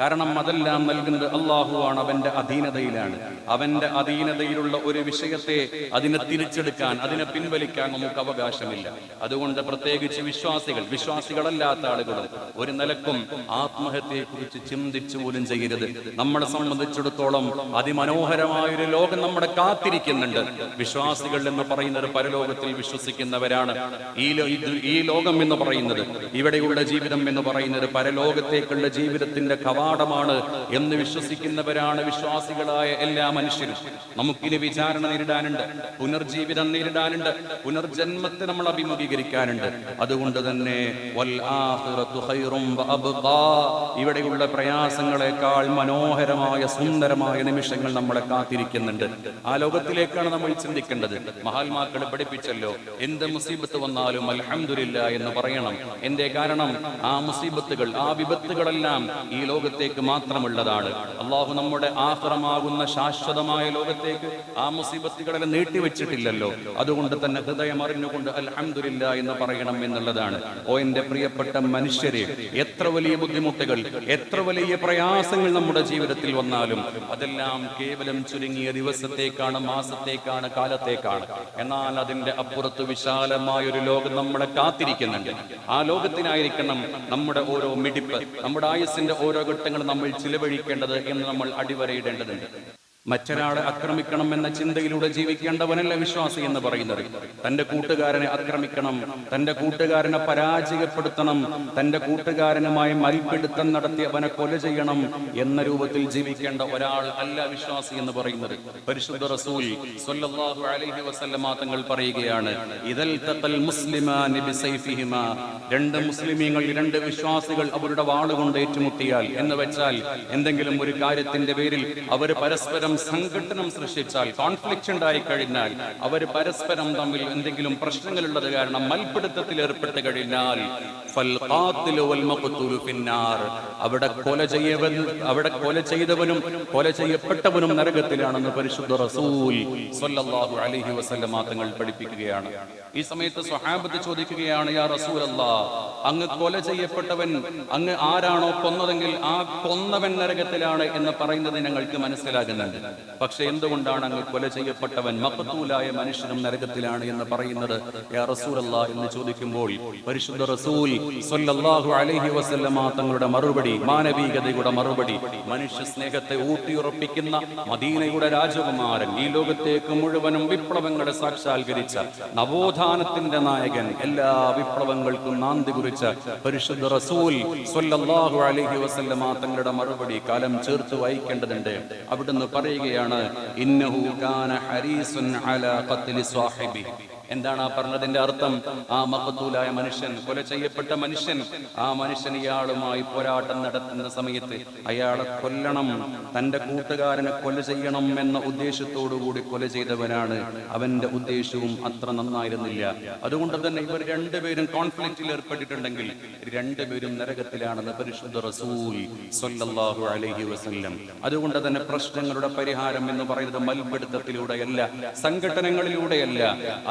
കാരണം അതെല്ലാം നൽകുന്നത് അള്ളാഹുവാണ് അവന്റെ അധീനതയിലാണ്. അവന്റെ അധീനതയിലുള്ള ഒരു വിഷയത്തെ അതിനെ തിരിച്ചെടുക്കാൻ അതിനെ പിൻവലിക്കാൻ നമുക്ക് അവകാശമില്ല. അതുകൊണ്ട് പ്രത്യേകിച്ച് വിശ്വാസികൾ വിശ്വാസികളല്ലാത്ത ആളുകളും ഒരു നിലക്കും ആത്മഹത്യയെ കുറിച്ച് ചിന്തിച്ചു പോലും ചെയ്യരുത്. നമ്മളെ സംബന്ധിച്ചിടത്തോളം അതിമനോഹരമായൊരു ലോകം നമ്മുടെ കാത്തിരിക്കുന്നുണ്ട്. വിശ്വാസികൾ എന്ന് പറയുന്നത് പരലോകത്തിൽ വിശ്വസിക്കുന്നവരാണ്. ഈ ഈ ലോകം എന്ന് പറയുന്നത്. ഇവിടെയുള്ള ജീവിതം എന്ന് പറയുന്നത് പരലോകത്തേക്കുള്ള ജീവിതത്തിന്റെ കവാടമാണ് എന്ന് വിശ്വസിക്കുന്നവരാണ് വിശ്വാസികളായ എല്ലാ മനുഷ്യരും. നമുക്കിനി വിചാരണ നേരിടാനുണ്ട് പുനർജീവിതം നേരിടാനുണ്ട് പുനർജന്മത്തെ നമ്മൾ അഭിമുഖീകരിക്കാനുണ്ട്. അതുകൊണ്ട് തന്നെ. ഇവിടെയുള്ള പ്രയാസങ്ങളെക്കാൾ മനോഹരമായ സുന്ദരമായ നിമിഷങ്ങൾ നമ്മളെ കാത്തിരിക്കുന്നുണ്ട്. ആ ലോകത്തിലേക്കാണ് നമ്മൾ ചിന്തിക്കേണ്ടത്. മഹാത്മാക്കളെ പഠിപ്പിച്ചല്ലോ എന്ത് മുസീബത്ത് വന്നാലും അൽഹംദുലില്ല എന്ന് പറയണം. എന്റെ കാരണം? ആ മുസീബത്തുകൾ ആ വിപത്തുകളെല്ലാം ഈ ലോകത്തേക്ക് മാത്രമുള്ളതാണ്. അള്ളാഹു നമ്മുടെ ആഹ്റമാകുന്ന ശാശ്വതമായ ലോകത്തേക്ക് ആ മുസീബത്തുകളെല്ലാം നീട്ടിവെച്ചിട്ടില്ലല്ലോ. അതുകൊണ്ട് തന്നെ ഹൃദയം അറിഞ്ഞുകൊണ്ട് അലഹമില്ല എന്ന് പറയണം എന്നുള്ളതാണ്. ഓ എന്റെ പ്രിയപ്പെട്ട മനുഷ്യരെ എത്ര വലിയ ബുദ്ധിമുട്ടുകൾ എത്ര വലിയ പ്രയാസങ്ങൾ നമ്മുടെ ജീവിതത്തിൽ വന്നാലും അതെല്ലാം കേവലം ചുരുങ്ങിയ ദിവസത്തേക്കാണ് മാസത്തേക്കാണ് കാലത്തേക്കാണ്. എന്നാൽ അതിന്റെ അപ്പുറത്ത് വിശാലമായ ഒരു ലോകം നമ്മളെ കാത്തിരിക്കുന്നുണ്ട് ആ ലോകത്തിനായിരിക്കണം നമ്മുടെ ഓരോ മിടിപ്പ് നമ്മുടെ ആയുസിന്റെ ഓരോ ഘട്ടങ്ങളും നമ്മൾ ചിലവഴിക്കേണ്ടത് എന്ന് നമ്മൾ അടിവരയിടേണ്ടതുണ്ട്. മറ്റൊരാളെ ആക്രമിക്കണം എന്ന ചിന്തയിലൂടെ ജീവിക്കേണ്ടവനല്ല വിശ്വാസി എന്ന് പറയുന്നത്. തന്റെ കൂട്ടുകാരനെ ആക്രമിക്കണം തന്റെ കൂട്ടുകാരനെ പരാജയപ്പെടുത്തണം തന്റെ കൂട്ടുകാരനുമായി മൽപിടുത്തം നടത്തി അവനെ കൊല ചെയ്യണം എന്ന രൂപത്തിൽ ജീവിക്കേണ്ട ഒരാൾ അല്ല വിശ്വാസി എന്ന് പറയുന്നത്. പരിശുദ്ധ റസൂൽ അലൈഹി വസല്ലമ തങ്ങൾ പറയുകയാണ് ഇദൽ തഖൽ മുസ്ലിമാനി രണ്ട് മുസ്ലിമീങ്ങൾ രണ്ട് വിശ്വാസികൾ അവരുടെ വാളുകൊണ്ട് ഏറ്റുമുട്ടിയാൽ എന്ന് വെച്ചാൽ എന്തെങ്കിലും ഒരു കാര്യത്തിന്റെ പേരിൽ അവർ പരസ്പരം സംഘട്ടനം സൃഷ്ടിച്ചാൽ കോൺഫ്ലിക്റ്റ് ഉണ്ടായി കഴിഞ്ഞാൽ അവർ പരസ്പരം തമ്മിൽ എന്തെങ്കിലും പ്രശ്നങ്ങളുള്ളത് കാരണം മൽപിടുത്തത്തിൽ ഏർപ്പെട്ട് കഴിഞ്ഞാൽ. അവിടെ കൊല ചെയ്യവൻ അവിടെ കൊല ചെയ്തവനും കൊല ചെയ്യപ്പെട്ടവനും നരകത്തിലാണെന്ന് പരിശുദ്ധ റസൂൽ സ്വല്ലല്ലാഹു അലൈഹി വസല്ലമ തങ്ങൾ പഠിപ്പിക്കുകയാണ് ഈ സമയത്ത് സ്വഹാബത്ത് ചോദിക്കുകയാണ് യാ റസൂൽ അങ്ങ് കൊല ചെയ്യപ്പെട്ടവൻ അങ്ങ് ആരാണോ കൊന്നതെങ്കിൽ ആ കൊന്നവൻ നരകത്തിലാണ് എന്ന് പറയുന്നത് ഞങ്ങൾക്ക് മനസ്സിലാകുന്നുണ്ട് പക്ഷെ എന്തുകൊണ്ടാണ് അങ്ങ് കൊല ചെയ്യപ്പെട്ടവൻ മക്കത്തൂലായ മനുഷ്യനും നരകത്തിലാണ് എന്ന് പറയുന്നത്? എന്ന് ചോദിക്കുമ്പോൾ പരിശുദ്ധ റസൂൽ അലൈഹി വസല്ലമ തങ്ങളുടെ മറുപടി മാനവികതയുടെ മറുപടി മനുഷ്യ സ്നേഹത്തെ ഊട്ടിയുറപ്പിക്കുന്ന മദീനയുടെ രാജകുമാരൻ ഈ ലോകത്തേക്ക് മുഴുവനും വിപ്ലവങ്ങളെ സാക്ഷാത്കരിച്ച നവോത്ഥാനത്തിന്റെ നായകൻ എല്ലാ വിപ്ലവങ്ങൾക്കും നാന്തി കുറിച്ച പരിശുദ്ധ റസൂൽ അലൈഹി വസല്ലമ തങ്ങളുടെ മറുപടി കാലം ചേർത്ത് വായിക്കേണ്ടതുണ്ട്. അവിടുന്ന് പറയുകയാണ് ഇന്നഹു കാന ഹരീസുൻ അലാ ഖത്ലി സ്വാഹിബി എന്താണ് ആ പറഞ്ഞതിന്റെ അർത്ഥം? ആ മഹത്തൂലായ മനുഷ്യൻ കൊല ചെയ്യപ്പെട്ട മനുഷ്യൻ ആ മനുഷ്യൻ ഇയാളുമായി പോരാട്ടം നടത്തുന്ന സമയത്ത് അയാളെ കൊല്ലണം തന്റെ കൂട്ടുകാരനെ കൊല ചെയ്യണം എന്ന ഉദ്ദേശത്തോടു കൂടി കൊല ചെയ്തവനാണ്. അവന്റെ ഉദ്ദേശവും അത്ര നന്നായിരുന്നില്ല. അതുകൊണ്ട് തന്നെ ഇവർ രണ്ടുപേരും കോൺഫ്ലിക്റ്റിൽ ഏർപ്പെട്ടിട്ടുണ്ടെങ്കിൽ രണ്ടുപേരും നരകത്തിലാണെന്ന് പരിശുദ്ധ റസൂൽ സ്വല്ലല്ലാഹു അലൈഹി വസല്ലം. അതുകൊണ്ട് തന്നെ പ്രശ്നങ്ങളുടെ പരിഹാരം എന്ന് പറയുന്നത് മൽപിടുത്തത്തിലൂടെയല്ല സംഘടനകളിലൂടെയല്ല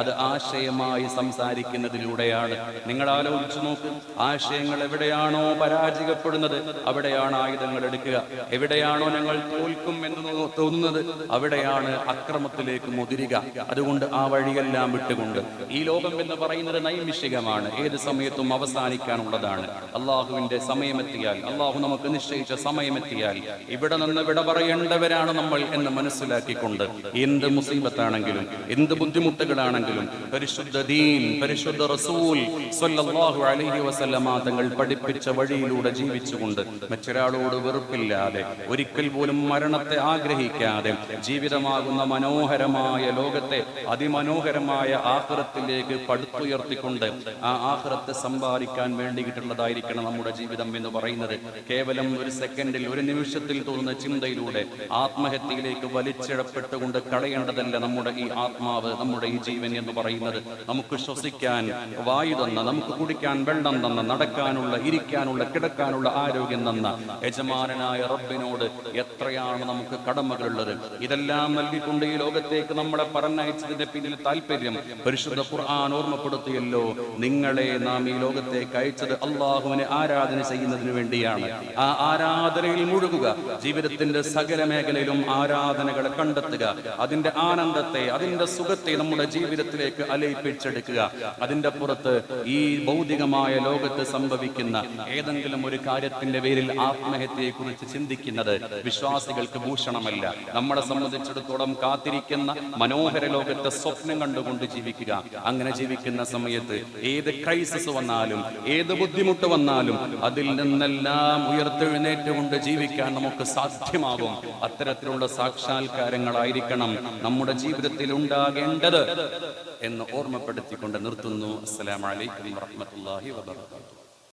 അത് ആശയമായി സംസാരിക്കുന്നതിലൂടെയാണ്. നിങ്ങൾ ആലോചിച്ചു നോക്ക് ആശയങ്ങൾ എവിടെയാണോ പരാജയപ്പെടുന്നത് അവിടെയാണ് ആയുധങ്ങൾ എടുക്കുക. എവിടെയാണോ ഞങ്ങൾ തോൽക്കും എന്ന് തോന്നുന്നത് അവിടെയാണ് അക്രമത്തിലേക്ക് മുതിരുക. അതുകൊണ്ട് ആ വഴിയെല്ലാം വിട്ടുകൊണ്ട്. ഈ ലോകം എന്ന് പറയുന്നത് നൈമിഷികമാണ്. ഏത് സമയത്തും അവസാനിക്കാനുള്ളതാണ്. അള്ളാഹുവിന്റെ സമയമെത്തിയാൽ അള്ളാഹു നമുക്ക് നിശ്ചയിച്ച സമയമെത്തിയാൽ ഇവിടെ നിന്ന് വിട പറയേണ്ടവരാണ് നമ്മൾ എന്ന് മനസ്സിലാക്കിക്കൊണ്ട് എന്ത് മുസീബത്താണെങ്കിലും എന്ത് ബുദ്ധിമുട്ടുകളാണെങ്കിലും പരിശുദ്ധ ദീൻ പരിശുദ്ധ റസൂൽ സല്ലല്ലാഹു അലൈഹി വസല്ലമ തങ്ങൾ പഠിപ്പിച്ച വഴിയിലൂടെ ജീവിച്ചുകൊണ്ട് മറ്റൊരാളോട് വെറുപ്പില്ലാതെ ഒരിക്കൽ പോലും മരണത്തെ ആഗ്രഹിക്കാതെ ജീവിതമാകുന്ന മനോഹരമായ ലോകത്തെ അതിമനോഹരമായ ആഹ്റത്തിലേക്ക് പടുത്തുയർത്തിക്കൊണ്ട് ആ ആഹ്റത്തെ സമ്പാദിക്കാൻ വേണ്ടിയിട്ടുള്ളതായിരിക്കണം നമ്മുടെ ജീവിതം എന്ന് പറയുന്നത്. കേവലം ഒരു സെക്കൻഡിൽ ഒരു നിമിഷത്തിൽ തോന്നുന്ന ചിന്തയിലൂടെ ആത്മഹത്യയിലേക്ക് വലിച്ചിഴപ്പെട്ടുകൊണ്ട് കളയേണ്ടതല്ല നമ്മുടെ ഈ ആത്മാവ് നമ്മുടെ ഈ ജീവൻ എന്ന് പറയുന്നത്. നമുക്ക് ശ്വസിക്കാൻ വായു തന്ന നമുക്ക് കുടിക്കാൻ വെള്ളം തന്ന നടക്കാനുള്ള ഇരിക്കാനുള്ള കിടക്കാനുള്ള ആരോഗ്യം തന്ന യജമാനായ റബ്ബിനോട് എത്രയാണ് നമുക്ക് കടമകളുള്ളത്? ഇതെല്ലാം നൽകിക്കൊണ്ട് ഈ ലോകത്തേക്ക് നമ്മളെ പറഞ്ഞയച്ചതിന്റെ പിന്നിൽ താല്പര്യം പരിശുദ്ധ ഖുർആൻ ഓർമ്മപ്പെടുത്തിയല്ലോ നിങ്ങളെ നാം ഈ ലോകത്തേക്ക് അയച്ചത് അള്ളാഹുവിനെ ആരാധന ചെയ്യുന്നതിന് വേണ്ടിയാണ്. ആ ആരാധനയിൽ മുഴുകുക ജീവിതത്തിന്റെ സകല മേഖലയിലും ആരാധനകളെ കണ്ടെത്തുക. അതിന്റെ ആനന്ദത്തെ അതിന്റെ സുഖത്തെ നമ്മുടെ ജീവിതത്തിലേക്ക് ജീവിതത്തിലേക്ക് അലയിപ്പിച്ചെടുക്കുക. അതിന്റെ പുറത്ത് ഈ ഭൗതികമായ ലോകത്ത് സംഭവിക്കുന്ന ഏതെങ്കിലും ഒരു കാര്യത്തിന്റെ പേരിൽ ആത്മഹത്യയെ കുറിച്ച് ചിന്തിക്കുന്നത് വിശ്വാസികൾക്ക് ഭൂഷണമല്ല. നമ്മളെ സംബന്ധിച്ചിടത്തോളം കാത്തിരിക്കുന്ന മനോഹര ലോകത്തെ സ്വപ്നം കണ്ടുകൊണ്ട് ജീവിക്കുക. അങ്ങനെ ജീവിക്കുന്ന സമയത്ത് ഏത് ക്രൈസിസ് വന്നാലും ഏത് ബുദ്ധിമുട്ട് വന്നാലും അതിൽ നിന്നെല്ലാം ഉയർത്തെഴുന്നേറ്റുകൊണ്ട് ജീവിക്കാൻ നമുക്ക് സാധ്യമാകും. അത്തരത്തിലുള്ള സാക്ഷാത്കാരങ്ങളായിരിക്കണം നമ്മുടെ ജീവിതത്തിൽ ഉണ്ടാകേണ്ടത്. എന്ന് ഓർമ്മപ്പെടുത്തിക്കൊണ്ട് നിർത്തുന്നു. അസ്സലാമലൈക്കും വറഹമത്തല്ലാഹി വബർക്കാത്തു